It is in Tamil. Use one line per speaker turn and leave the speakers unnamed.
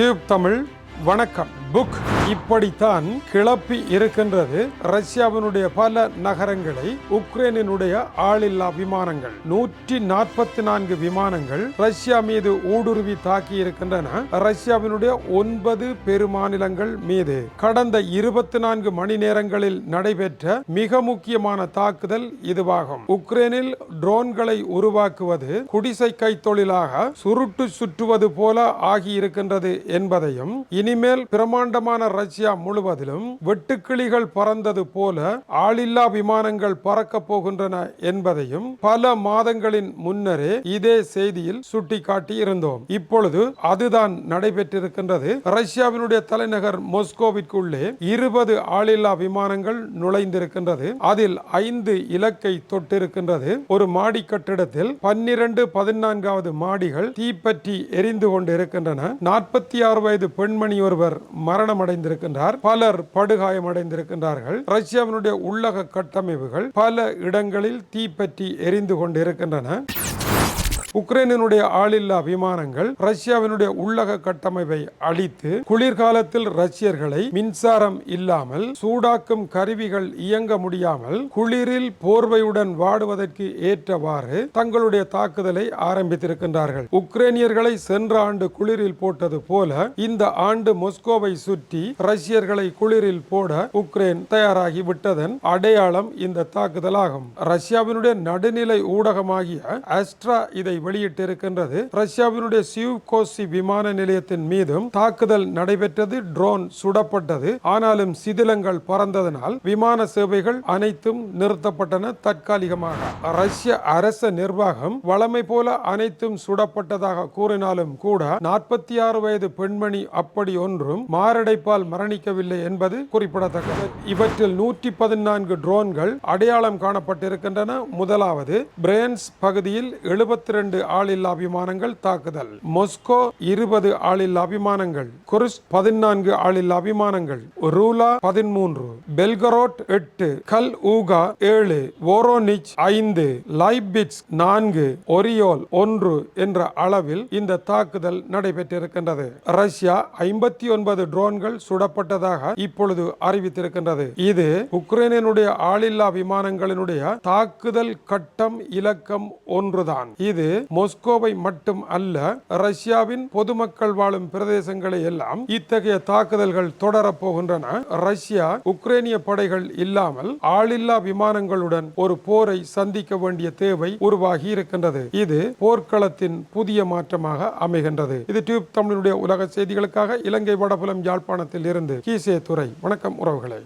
டியூப் தமிழ் வணக்கம். புக் இப்படித்தான் கிளப்பி இருக்கின்றது. ரஷ்யாவினுடைய பல நகரங்களை உக்ரைனினுடைய ஆளில்லா விமானங்கள் நூற்றி நாற்பத்தி நான்கு விமானங்கள் ரஷ்யா மீது ஊடுருவி தாக்கி இருக்கின்றன. ரஷ்யாவினுடைய ஒன்பது பெருமாநிலங்கள் மீது கடந்த இருபத்தி நான்கு மணி நேரங்களில் நடைபெற்ற மிக முக்கியமான தாக்குதல் இதுவாகும். உக்ரைனில் ட்ரோன்களை உருவாக்குவது குடிசை கைத்தொழிலாக சுருட்டு சுற்றுவது போல ஆகியிருக்கின்றது என்பதையும் இனிமேல் பிரமாண்டமான ரஷ்யா முழுவதிலும் வெட்டுக்கிளிகள் பறந்தது போல ஆளில்லா விமானங்கள் பறக்கப் போகின்றன என்பதையும் பல மாதங்களின் முன்னரே இதே செய்தியில் சுட்டிக்காட்டி இருந்தோம் இப்பொழுது அதுதான் நடைபெற்றிருக்கின்றது. ரஷ்யாவினுடைய தலைநகர் மொஸ்கோவிற்குள்ளே இருபது ஆளில்லா விமானங்கள் நுழைந்திருக்கின்றது. அதில் ஐந்து இலக்கை தொட்டிருக்கின்றது. ஒரு மாடி கட்டிடத்தில் பன்னிரண்டு பதினான்காவது மாடிகள் தீப்பற்றி எரிந்து கொண்டிருக்கின்றன. நாற்பத்தி ஆறு வயது பெண்மணி ஒருவர் மரணமடைந்திருக்கின்றார். பலர் படுகாயமடைந்திருக்கின்றார்கள். ரஷ்யாவினுடைய உள்ளக கட்டமைப்புகள் பல இடங்களில் தீப்பற்றி எரிந்து கொண்டிருக்கின்றன. உக்ரைனினுடைய ஆளில்லா விமானங்கள் ரஷ்யாவினுடைய உள்ளக கட்டமைப்பை அழித்து குளிர்காலத்தில் ரஷ்யர்களை மின்சாரம் இல்லாமல் சூடாக்கும் கருவிகள் இயங்க முடியாமல் குளிரில் போர்வையுடன் வாடுவதற்கு ஏற்றவாறு தங்களுடைய தாக்குதலை ஆரம்பித்திருக்கின்றார்கள். உக்ரைனியர்களை சென்ற ஆண்டு குளிரில் போட்டது போல இந்த ஆண்டு மொஸ்கோவை சுற்றி ரஷ்யர்களை குளிரில் போட உக்ரைன் தயாராகி விட்டதன் அடையாளம் இந்த தாக்குதலாகும். ரஷ்யாவினுடைய நடுநிலை ஊடகமாகிய அஸ்ட்ரா இதை வெளியிட்டிருக்கின்றது. ரஷ்யாவினுடைய சியூகோசி விமான நிலையத்தின் மீதும் தாக்குதல் நடைபெற்றது ட்ரோன் சுடப்பட்டது. ஆனாலும் சிதிலங்கள் பறந்ததனால் விமான சேவைகள் அனைத்தும் நிறுத்தப்பட்டன. தற்காலிகமாக ரஷ்ய அரச நிர்வாகம் வளமை போல அனைத்தும் சுடப்பட்டதாக கூறினாலும் கூட நாற்பத்தி ஆறு வயது பெண்மணி அப்படி ஒன்றும் மாரடைப்பால் மரணிக்கவில்லை என்பது குறிப்பிடத்தக்கது. இவற்றில் நூற்றி பதினான்கு ட்ரோன்கள் அடையாளம் காணப்பட்டிருக்கின்றன. முதலாவது பிரேன்ஸ் பகுதியில் எழுபத்தி ரெண்டு ஆளில்லா விமானங்கள் தாக்குதல். மொஸ்கோ இருபது ஆளில்லா விமானங்கள் குருஸ் பதினான்கு ஆளில்லா விமானங்கள் ரூலா பதிமூன்று. பெல்கரோட் எட்டு. கல் ஊகா ஏழு. ஓரோனிச் ஐந்து. லைபிட்ஸ் நான்கு. ஒரியோல் ஒன்று என்ற அளவில் இந்த தாக்குதல் நடைபெற்றிருக்கின்றது. ரஷ்யா ஐம்பத்தி ஒன்பது ட்ரோன்கள் சுடப்பட்டதாக இப்பொழுது அறிவித்திருக்கின்றது. இது உக்ரைனுடைய ஆளில்லா விமானங்களினுடைய தாக்குதல் கட்டம் இலக்கம் ஒன்றுதான். இது மொஸ்கோவை மட்டும் அல்ல ரஷ்யாவின் பொதுமக்கள் வாழும் பிரதேசங்களை எல்லாம் இத்தகைய தாக்குதல்கள் தொடரப் போகின்றன. ரஷ்யா உக்ரைனிய படைகள் இல்லாமல் ஆளில்லா விமானங்களுடன் ஒரு போரை சந்திக்க வேண்டிய தேவை உருவாகி இருக்கின்றது. இது போர்க்களத்தின் புதிய மாற்றமாக அமைகின்றது. இது டியூப் தமிழுடைய உலக செய்திகளுக்காக இலங்கை வடபுலம் யாழ்ப்பாணத்தில் இருந்து கீசே துறை வணக்கம் உறவுகளை.